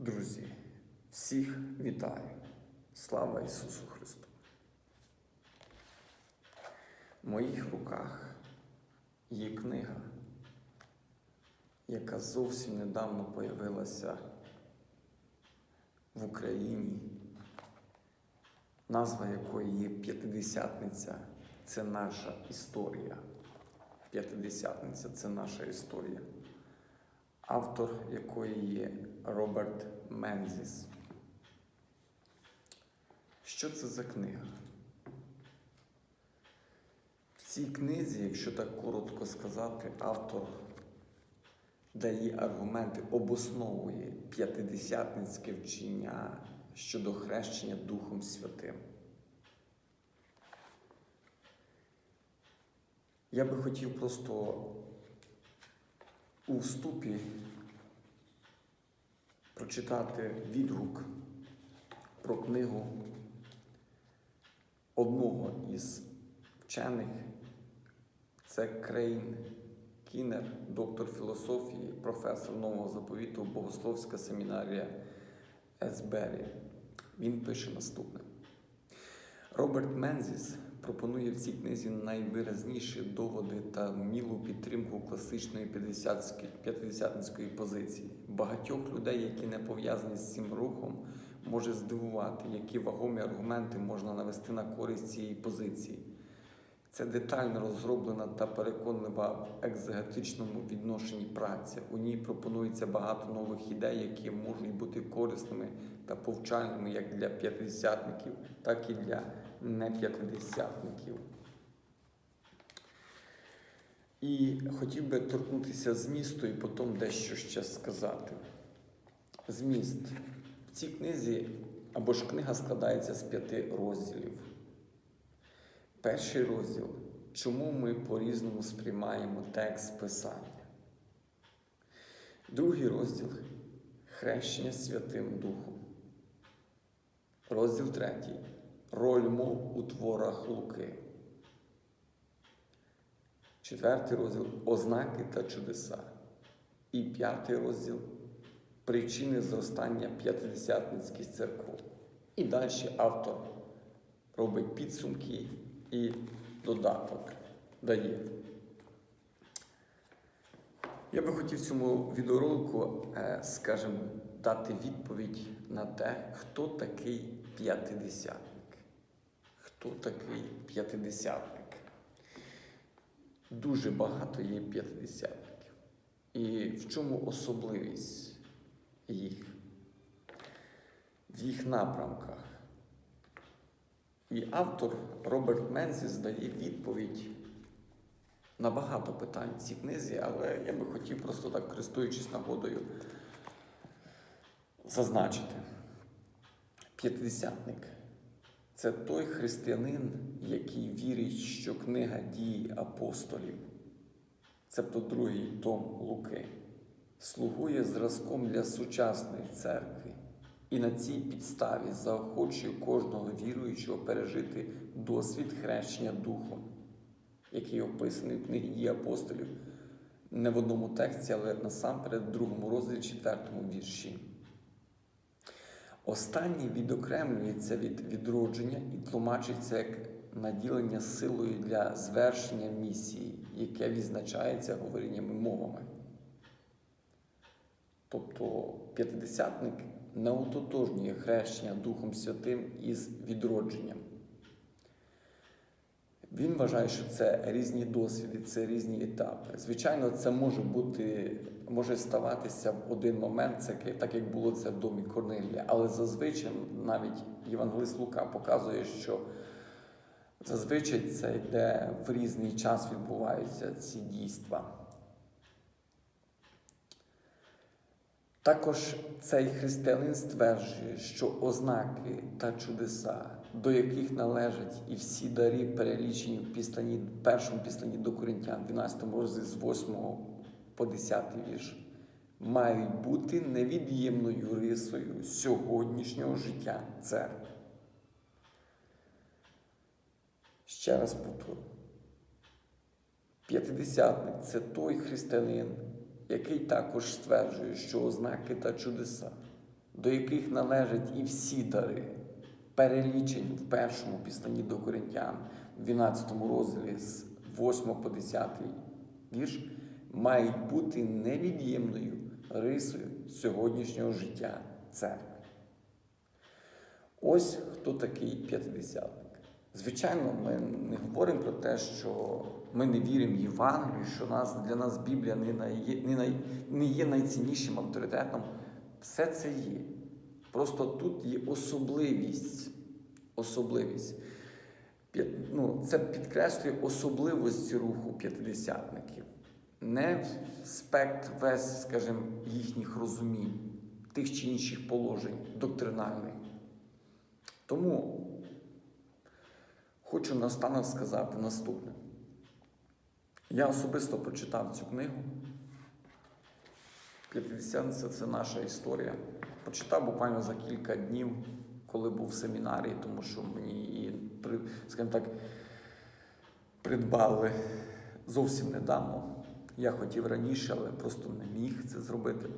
Друзі, всіх вітаю! Слава Ісусу Христу! В моїх руках є книга, яка зовсім недавно появилася в Україні, назва якої є П'ятидесятниця це наша історія. П'ятидесятниця це наша історія автор якої є Роберт Мензіс. Що це за книга? В цій книзі, якщо так коротко сказати, автор дає аргументи, обосновує п'ятидесятницьке вчення щодо хрещення Духом Святим. Я би хотів просто у вступі прочитати відгук про книгу одного із вчених. Це Крейн Кінер, доктор філософії, професор нового заповіту, Богословська семінарія Есбері. Він пише наступне. Роберт Мензіс пропонує в цій книзі найвиразніші доводи та вмілу підтримку класичної п'ятдесятницької позиції. Багатьох людей, які не пов'язані з цим рухом, може здивувати, які вагомі аргументи можна навести на користь цієї позиції. Це детально розроблена та переконлива в екзегетичному відношенні праця. У ній пропонується багато нових ідей, які можуть бути корисними та повчальними як для п'ятидесятників, так і для неп'ятидесятників. І хотів би торкнутися змісту і потім дещо ще сказати. Зміст. В цій книзі або ж книга складається з п'яти розділів. Перший розділ чому ми по-різному сприймаємо текст Писання. Другий розділ хрещення Святим Духом. Розділ третій. Роль мов у творах Луки. Четвертий розділ ознаки та чудеса. І п'ятий розділ причини зростання п'ятидесятницьких церков. І далі автор робить підсумки і додаток дає. Я би хотів цьому відеоролику, е, скажімо, дати відповідь на те, хто такий п'ятидесятник. Хто такий п'ятидесятник? Дуже багато є п'ятидесятників. І в чому особливість їх? В їх напрямках. І автор Роберт Мензіс дає відповідь на багато питань в цій книзі, але я би хотів просто так, користуючись нагодою, зазначити. П'ятидесятник це той християнин, який вірить, що книга дії апостолів, цебто другий том Луки, слугує зразком для сучасної церкви. І на цій підставі заохочує кожного віруючого пережити досвід хрещення Духом, який описаний в книгі дії апостолів не в одному тексті, але насамперед в другому розділі, четвертому вірші. Останній відокремлюється від відродження і тлумачиться як наділення силою для звершення місії, яке відзначається говореннями мовами. Тобто п'ятидесятник не ототожнює хрещення Духом Святим із відродженням. Він вважає, що це різні досвіди, це різні етапи. Звичайно, це може бути, може ставатися в один момент, так як було це в домі Корнелія. Але зазвичай навіть Євангелист Лука показує, що зазвичай це йде в різний час відбуваються ці дійства. Також цей християнин стверджує, що ознаки та чудеса, до яких належать і всі дари, перелічені в післанні, першому післанні до Коринтян, 12 розділі з 8 по 10 вірш, мають бути невід'ємною рисою сьогоднішнього життя церкви. Ще раз повторю. П'ятидесятник це той християнин, який також стверджує, що ознаки та чудеса, до яких належать і всі дари, перелічені в першому післанні до Коринтян, в 12 розділі з 8 по 10 вірш, мають бути невід'ємною рисою сьогоднішнього життя церкви. Ось хто такий п'ятидесятник. Звичайно, ми не говоримо про те, що ми не віримо в Євангелію, що нас, для нас Біблія не, най, не, най, не є найціннішим авторитетом. Все це є. Просто тут є особливість. Особливість. Ну, це підкреслює особливості руху п'ятидесятників. Не спект весь, скажімо, їхніх розумінь, тих чи інших положень доктринальних. Тому хочу наостанок сказати наступне. Я особисто прочитав цю книгу. П'ятидесятниця це наша історія. Прочитав буквально за кілька днів, коли був в семінарії, тому що мені її, скажімо так, придбали зовсім недавно. Я хотів раніше, але просто не міг це зробити.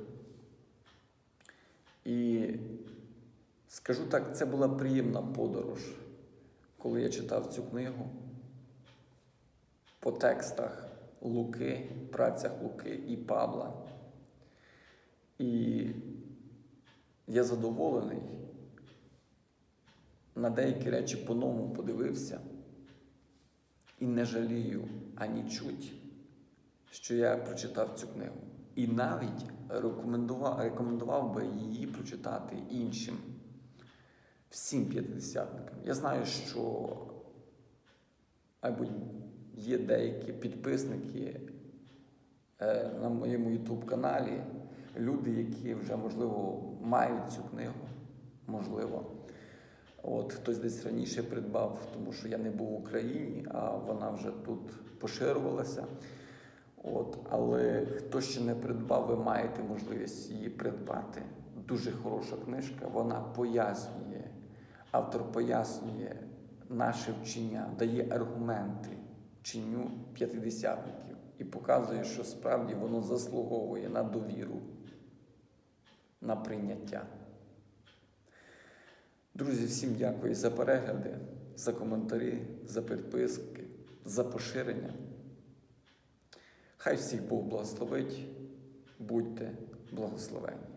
І скажу так, це була приємна подорож, коли я читав цю книгу по текстах Луки, працях Луки і Павла. І я задоволений. На деякі речі по-новому подивився і не жалію ані чуть, що я прочитав цю книгу. І навіть рекомендував, рекомендував би її прочитати іншим, всім п'ятидесятникам. Я знаю, що, мабуть, є деякі підписники е, на моєму YouTube каналі, люди, які вже, можливо, мають цю книгу, можливо. От хтось десь раніше придбав, тому що я не був в Україні, а вона вже тут поширювалася. От, але хто ще не придбав, ви маєте можливість її придбати. Дуже хороша книжка. Вона пояснює, автор пояснює наше вчення, дає аргументи вченню п'ятидесятників і показує, що справді воно заслуговує на довіру, на прийняття. Друзі, всім дякую за перегляди, за коментарі, за підписки, за поширення. Хай всіх Бог благословить, будьте благословені.